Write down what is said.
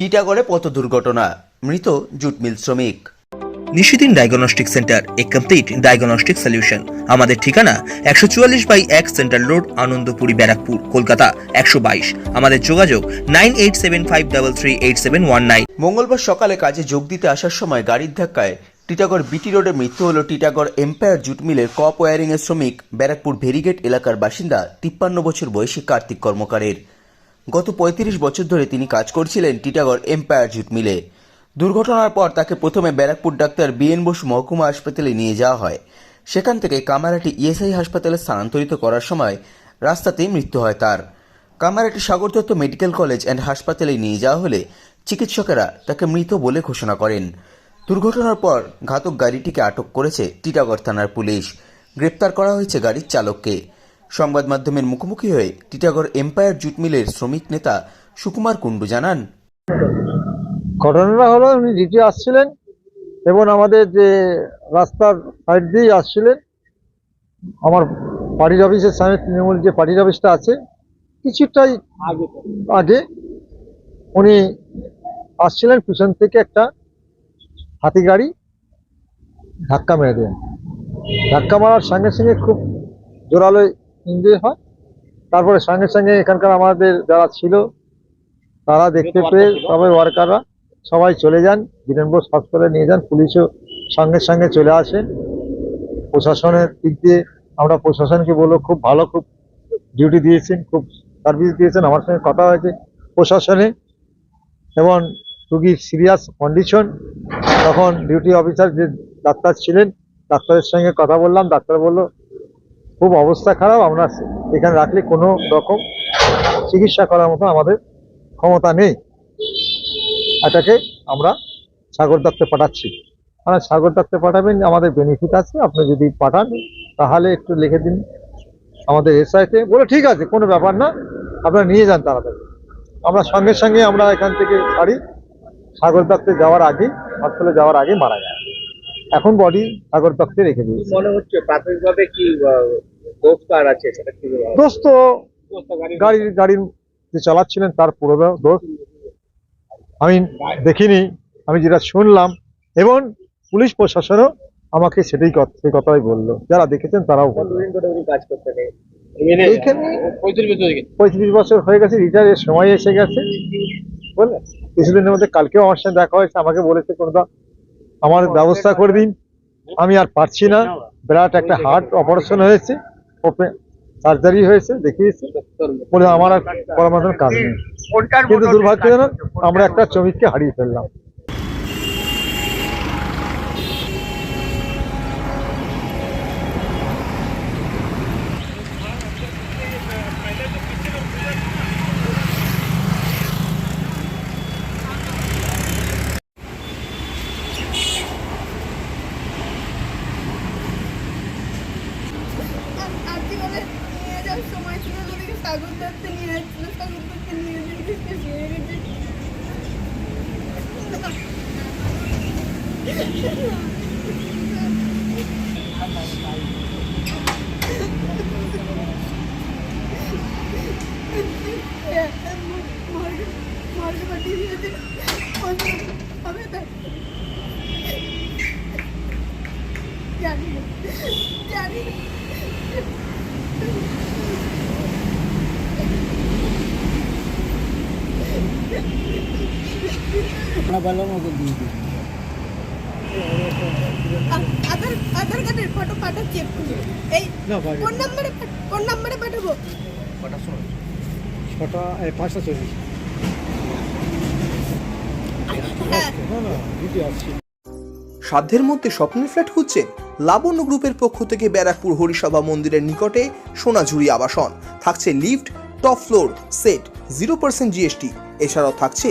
টিটাগড়ে পথ দুর্ঘটনা। মৃত জুট মিল শ্রমিক। Nishidin diagnostic centre a complete diagnostic solution. আমাদের ঠিকানা একশো চুয়াল্লিশ বাই এক সেন্ট্রাল রোড আনন্দপুরি ব্যারাকপুর কলকাতা একশো বাইশ। আমাদের যোগাযোগ nine eight seven five double three eight seven one nine. মঙ্গলবার সকালে কাজে যোগ দিতে আসার সময় গাড়ির ধাক্কায় টিটাগড় বিটি রোডে মৃত্যু হল টিটাগড় এম্পায়ার জুট মিলের কপ ওয়ারিং এর শ্রমিক ব্যারাকপুর ভেরিগেট এলাকার বাসিন্দা তিপ্পান্ন বছর বয়সী কার্তিক কর্মকারের। গত পঁয়ত্রিশ বছর ধরে তিনি কাজ করছিলেন টিটাগড় এম্পায়ার জুট মিলে। দুর্ঘটনার পর তাকে প্রথমে ব্যারাকপুর ডাক্তার বিএন বসু মহকুমা হাসপাতালে নিয়ে যাওয়া হয়। সেখান থেকে কামারাটি ইএসআই হাসপাতালে স্থানান্তরিত করার সময় রাস্তাতেই মৃত্যু হয় তার। Kamarhati Sagar Dutta medical college and হাসপাতালে নিয়ে যাওয়া হলে চিকিৎসকেরা তাকে মৃত বলে ঘোষণা করেন। দুর্ঘটনার পর ঘাতক গাড়িটিকে আটক করেছে টিটাগড় থানার পুলিশ। গ্রেপ্তার করা হয়েছে গাড়ির চালককে। সংবাদ মাধ্যমের মুখোমুখি হয়ে টিটাগড় এম্পায়ার জুট মিলের শ্রমিক নেতা সুকুমার কুণ্ডু জানান। ঘটনাটা হলো, উনি ডিউটি আসছিলেন এবং আমাদের যে রাস্তার সাইড দিয়েই আসছিলেন। আমার পার্টির অফিসের সামনে তৃণমূল যে পার্টির অফিসটা আছে, কিছুটাই আগে। আগে উনি আসছিলেন পিছন থেকে একটা হাতি গাড়ি ধাক্কা মেরে দেন। ধাক্কা মারার সঙ্গে সঙ্গে খুব জোরালো ইঞ্জুরি হয়। তারপরে সঙ্গে সঙ্গে এখানকার আমাদের যারা ছিল তারা দেখতে পেয়ে সবাই ওয়ার্কাররা সবাই চলে যান বীরেন বোস হাসপাতালে নিয়ে যান পুলিশও সঙ্গে সঙ্গে চলে আসেন। প্রশাসনের দিক দিয়ে আমরা প্রশাসনকে বলব খুব ভালো খুব ডিউটি দিয়েছেন খুব সার্ভিস দিয়েছেন। আমার সঙ্গে কথা হয়েছে প্রশাসনে। এবং রুগীর সিরিয়াস কন্ডিশন তখন ডিউটি অফিসার যে ডাক্তার ছিলেন ডাক্তারের সঙ্গে কথা বললাম ডাক্তার বলল খুব অবস্থা খারাপ, আমরা এখানে রাখলে কোনো রকম চিকিৎসা করার মতো আমাদের ক্ষমতা নেই। এটাকে আমরা সাগর দত্তে পাঠাচ্ছি। মানে সাগর দত্তে পাঠাবেন, আমাদের বেনিফিট আছে, আপনি যদি পাঠান, তাহলে একটু লিখে দিন আমাদের এসআইতে বলে ঠিক আছে, কোনো ব্যাপার না, আপনারা নিয়ে যান তাড়াতাড়ি। আমরা সঙ্গে সঙ্গে আমরা এখান থেকে ছাড়ি। সাগর দত্তে যাওয়ার আগে হসপিটালে যাওয়ার আগে মারা যায়। এখন বডি সাগর দত্তে রেখে দিয়েছে। মনে হচ্ছে প্রাথমিকভাবে কি আছে সেটা কি দোষ তো গাড়ির গাড়ির যে চালাচ্ছিলেন তার পুরো দোষ আমি দেখিনি আমি যেটা শুনলাম এবং পুলিশ প্রশাসনও আমাকে সেটাই সেই কথাই বলল। যারা দেখেছেন তারাও বলল। কাজ করতে এইখানে পঁয়ত্রিশ বছর হয়ে গেছে। রিটায়ারের সময় এসে গেছে। বুঝলেন কিছুদিনের মধ্যে কালকেও আমার সঙ্গে দেখা হয়েছে আমাকে বলেছে কোনটা আমার ব্যবস্থা করে দিন। আমি আর পারছি না। বিরাট একটা হার্ট অপারেশন হয়েছে। সার্জারি হয়েছে দেখিয়েছে। বলে আমার আর করার মতন কাজ নেই। কিন্তু দুর্ভাগ্যজনক আমরা একটা শ্রমিককে হারিয়ে ফেললাম আজকে বলে নিয়ে যাওয়ার সময় ওদিকে সাগর দত্তে নিয়ে যাচ্ছিল সাগর দত্তে নিয়ে হবে তাই জানি না জানি না আ- আধার আধার কার্ডের ফটো পাঠাচ্ছি এক্ষুনি। এই কোন নম্বরে কোন নম্বরে পাঠাবো? ছটা পাঁচটা চল্লিশ হ্যাঁ। সাধ্যের মধ্যে স্বপ্নের ফ্ল্যাট খুঁজছেন লাবণ্য গ্রুপের পক্ষ থেকে ব্যারাকপুর হরিসভা মন্দিরের নিকটে সোনাঝুরি আবাসন। থাকছে lift top floor set zero percent GST এছাড়াও থাকছে